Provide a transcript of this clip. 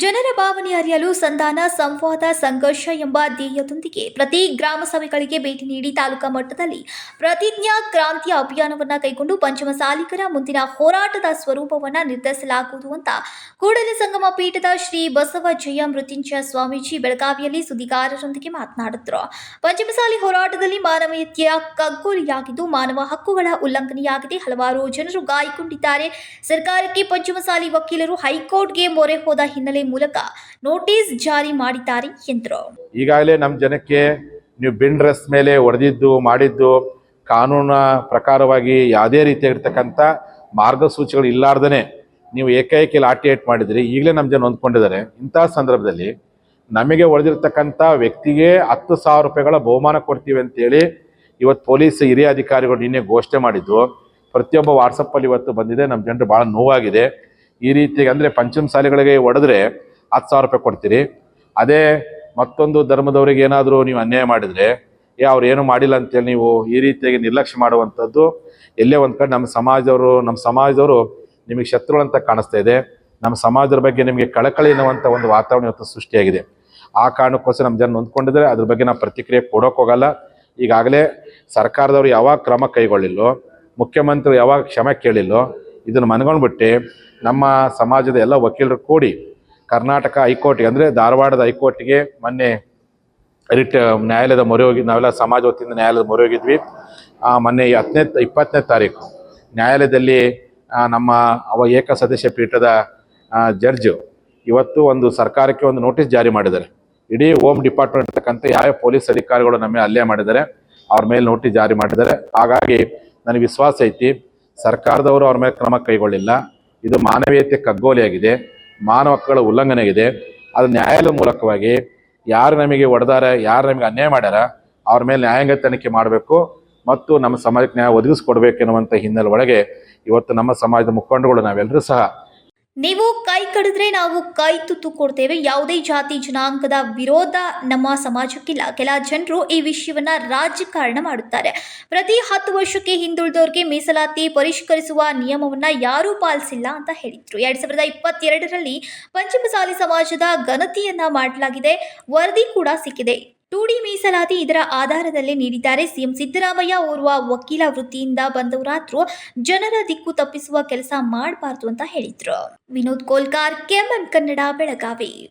ಭಾವನೆ ಅರಿಯಲು ಸಂಧಾನ, ಸಂವಾದ, ಸಂಘರ್ಷ ಎಂಬ ಧ್ಯೇಯದೊಂದಿಗೆ ಪ್ರತಿ ಗ್ರಾಮ ಸಭೆಗಳಿಗೆ ಭೇಟಿ ನೀಡಿ ತಾಲೂಕಾ ಮಟ್ಟದಲ್ಲಿ ಪ್ರತಿಜ್ಞಾ ಕ್ರಾಂತಿಯ ಅಭಿಯಾನವನ್ನು ಕೈಗೊಂಡು ಪಂಚಮಸಾಲಿಕರ ಮುಂದಿನ ಹೋರಾಟದ ಸ್ವರೂಪವನ್ನು ನಿರ್ಧರಿಸಲಾಗುವುದು ಅಂತ ಕೂಡಲ ಸಂಗಮ ಪೀಠದ ಶ್ರೀ ಬಸವ ಜಯ ಮೃತ್ಯುಂಜಯ ಸ್ವಾಮೀಜಿ ಬೆಳಗಾವಿಯಲ್ಲಿ ಸುದ್ದಿಗಾರರೊಂದಿಗೆ ಮಾತನಾಡಿದ್ರು. ಪಂಚಮಸಾಲಿ ಹೋರಾಟದಲ್ಲಿ ಮಾನವೀಯತೆಯ ಕಗ್ಗೊಲೆಯಾಗಿದ್ದು ಮಾನವ ಹಕ್ಕುಗಳ ಉಲ್ಲಂಘನೆಯಾಗಿದೆ. ಹಲವಾರು ಜನರು ಗಾಯಗೊಂಡಿದ್ದಾರೆ. ಸರ್ಕಾರಕ್ಕೆ ಪಂಚಮಸಾಲಿ ವಕೀಲರು ಹೈಕೋರ್ಟ್ಗೆ ಮೊರೆ ಹೋದ ಹಿನ್ನೆಲೆ ಮೂಲಕ ನೋಟಿಸ್ ಜಾರಿ ಮಾಡಿದ್ದಾರೆ ಎಂದರು. ಈಗಾಗಲೇ ನಮ್ಮ ಜನಕ್ಕೆ ನೀವು ಬಿನ್ ಮೇಲೆ ಹೊಡೆದಿದ್ದು ಮಾಡಿದ್ದು, ಕಾನೂನ ಪ್ರಕಾರವಾಗಿ ಯಾವುದೇ ರೀತಿಯಾಗಿರ್ತಕ್ಕಂಥ ಮಾರ್ಗಸೂಚಿಗಳು ಇಲ್ಲಾರ್ದೇ ನೀವು ಏಕೈಕಿ ಲಾಠಿ ಏಟ್ ಮಾಡಿದ್ರಿ. ಈಗಲೇ ನಮ್ಮ ಜನ ಹೊಂದ್ಕೊಂಡಿದ್ದಾರೆ ಇಂಥ ಸಂದರ್ಭದಲ್ಲಿ ನಮಗೆ ಹೊಡೆದಿರ್ತಕ್ಕಂಥ ವ್ಯಕ್ತಿಗೆ ಹತ್ತು ಸಾವಿರ ರೂಪಾಯಿಗಳ ಬಹುಮಾನ ಕೊಡ್ತೀವಿ ಅಂತೇಳಿ ಇವತ್ತು ಪೊಲೀಸ್ ಹಿರಿಯ ಅಧಿಕಾರಿಗಳು ನಿನ್ನೆ ಘೋಷಣೆ ಮಾಡಿದ್ದು, ಪ್ರತಿಯೊಬ್ಬ ವಾಟ್ಸಪ್ಪಲ್ಲಿ ಇವತ್ತು ಬಂದಿದೆ. ನಮ್ಮ ಜನರು ಭಾಳ ನೋವಾಗಿದೆ. ಈ ರೀತಿಯಾಗಿ ಅಂದರೆ ಪಂಚಮಸಾಲಿಗಳಿಗೆ ಒಡೆದ್ರೆ ಹತ್ತು ಸಾವಿರ ರೂಪಾಯಿ ಕೊಡ್ತೀರಿ. ಅದೇ ಮತ್ತೊಂದು ಧರ್ಮದವರಿಗೆ ಏನಾದರೂ ನೀವು ಅನ್ಯಾಯ ಮಾಡಿದರೆ, ಏ, ಅವ್ರು ಏನು ಮಾಡಿಲ್ಲ ಅಂತೇಳಿ ನೀವು ಈ ರೀತಿಯಾಗಿ ನಿರ್ಲಕ್ಷ್ಯ ಮಾಡುವಂಥದ್ದು, ಎಲ್ಲೇ ಒಂದು ಕಡೆ ನಮ್ಮ ಸಮಾಜದವರು ನಮ್ಮ ಸಮಾಜದವರು ನಿಮಗೆ ಶತ್ರುಗಳಂತ ಕಾಣಿಸ್ತಾ ಇದೆ. ನಮ್ಮ ಸಮಾಜದ ಬಗ್ಗೆ ನಿಮಗೆ ಕಳಕಳಿ ಎನ್ನುವಂಥ ಒಂದು ವಾತಾವರಣ ಇವತ್ತು ಸೃಷ್ಟಿಯಾಗಿದೆ. ಆ ಕಾರಣಕ್ಕೋಸ್ಕರ ನಮ್ಮ ಜನ ಹೊಂದ್ಕೊಂಡಿದ್ರೆ ಅದ್ರ ಬಗ್ಗೆ ನಾವು ಪ್ರತಿಕ್ರಿಯೆ ಕೊಡೋಕ್ಕೋಗಲ್ಲ ಈಗಾಗಲೇ ಸರ್ಕಾರದವರು ಯಾವಾಗ ಕ್ರಮ ಕೈಗೊಳ್ಳಿಲ್ಲೋ ಮುಖ್ಯಮಂತ್ರಿ ಯಾವಾಗ ಕ್ಷಮೆ ಕೇಳಿಲ್ಲೋ ಇದನ್ನು ಮನಗೊಂಡ್ಬಿಟ್ಟು ನಮ್ಮ ಸಮಾಜದ ಎಲ್ಲ ವಕೀಲರು ಕೂಡಿ ಕರ್ನಾಟಕ ಹೈಕೋರ್ಟ್ಗೆ, ಅಂದರೆ ಧಾರವಾಡದ ಹೈಕೋರ್ಟ್ಗೆ ಮೊನ್ನೆ ರಿಟ್, ನ್ಯಾಯಾಲಯದ ಮೊರೆ ಹೋಗಿ, ನಾವೆಲ್ಲ ಸಮಾಜ ವತಿಯಿಂದ ನ್ಯಾಯಾಲಯದ ಮೊರೆ ಹೋಗಿದ್ವಿ. ಮೊನ್ನೆ ಹತ್ತನೇ, ಇಪ್ಪತ್ತನೇ ತಾರೀಕು ನ್ಯಾಯಾಲಯದಲ್ಲಿ ನಮ್ಮ ಅವ ಏಕ ಸದಸ್ಯ ಪೀಠದ ಜಡ್ಜ್ ಇವತ್ತು ಒಂದು ಸರ್ಕಾರಕ್ಕೆ ಒಂದು ನೋಟಿಸ್ ಜಾರಿ ಮಾಡಿದ್ದಾರೆ. ಇಡೀ ಹೋಮ್ ಡಿಪಾರ್ಟ್ಮೆಂಟ್ ಇರ್ತಕ್ಕಂಥ ಯಾವ ಪೊಲೀಸ್ ಅಧಿಕಾರಿಗಳು ನಮ್ಮ ಅಲ್ಲೇ ಮಾಡಿದ್ದಾರೆ, ಅವ್ರ ಮೇಲೆ ನೋಟಿಸ್ ಜಾರಿ ಮಾಡಿದ್ದಾರೆ. ಹಾಗಾಗಿ ನನಗೆ ವಿಶ್ವಾಸ ಐತಿ ಸರ್ಕಾರದವರು ಅವ್ರ ಮೇಲೆ ಕ್ರಮ ಕೈಗೊಳ್ಳಿಲ್ಲ. ಇದು ಮಾನವೀಯತೆ ಕಗ್ಗೋಲೆಯಾಗಿದೆ. ಮಾನವ ಹಕ್ಕುಗಳ ಉಲ್ಲಂಘನೆ ಇದೆ ಅದು ನ್ಯಾಯಾಲಯದ ಮೂಲಕವಾಗಿ ಯಾರು ನಮಗೆ ಹೊಡೆದಾರ, ಯಾರು ನಮಗೆ ಅನ್ಯಾಯ ಮಾಡ್ಯಾರ, ಅವ್ರ ಮೇಲೆ ನ್ಯಾಯಾಂಗ ತನಿಖೆ ಮಾಡಬೇಕು ಮತ್ತು ನಮ್ಮ ಸಮಾಜಕ್ಕೆ ನ್ಯಾಯ ಒದಗಿಸ್ಕೊಡ್ಬೇಕೆನ್ನುವಂಥ ಹಿನ್ನೆಲೆ ಒಳಗೆ ಇವತ್ತು ನಮ್ಮ ಸಮಾಜದ ಮುಖಂಡಗಳು ನಾವೆಲ್ಲರೂ ಸಹ ನೀವು ಕೈ ಕಡಿದ್ರೆ ನಾವು ಕೈ ತುತ್ತು ಕೊಡ್ತೇವೆ. ಯಾವುದೇ ಜಾತಿ, ಜನಾಂಗದ ವಿರೋಧ ನಮ್ಮ ಸಮಾಜಕ್ಕಿಲ್ಲ. ಕೆಲ ಜನರು ಈ ವಿಷಯವನ್ನ ರಾಜಕಾರಣ ಮಾಡುತ್ತಾರೆ. ಪ್ರತಿ ಹತ್ತು ವರ್ಷಕ್ಕೆ ಹಿಂದುಳಿದವರಿಗೆ ಮೀಸಲಾತಿ ಪರಿಷ್ಕರಿಸುವ ನಿಯಮವನ್ನ ಯಾರೂ ಪಾಲಿಸಿಲ್ಲ ಅಂತ ಹೇಳಿದ್ರು. ಎರಡ್ ಸಾವಿರದ ಇಪ್ಪತ್ತೆರಡರಲ್ಲಿ ಪಂಚಮಸಾಲಿ ಸಮಾಜದ ಗಣತಿಯನ್ನ ಮಾಡಲಾಗಿದೆ. ವರದಿ ಕೂಡ ಸಿಕ್ಕಿದೆ. ಟು ಡಿ ಮೀಸಲಾತಿ ಇದರ ಆಧಾರದಲ್ಲಿ ನೀಡಿದ್ದಾರೆ. ಸಿಎಂ ಸಿದ್ದರಾಮಯ್ಯ ಓರ್ವ ವಕೀಲ ವೃತ್ತಿಯಿಂದ ಬಂದವರಾದ್ರೂ ಜನರ ದಿಕ್ಕು ತಪ್ಪಿಸುವ ಕೆಲಸ ಮಾಡಬಾರ್ದು ಅಂತ ಹೇಳಿದ್ರು. ವಿನೋದ್ ಕೋಲ್ಕಾರ್, ಕೆಎಂಎಂ ಕನ್ನಡ, ಬೆಳಗಾವಿ.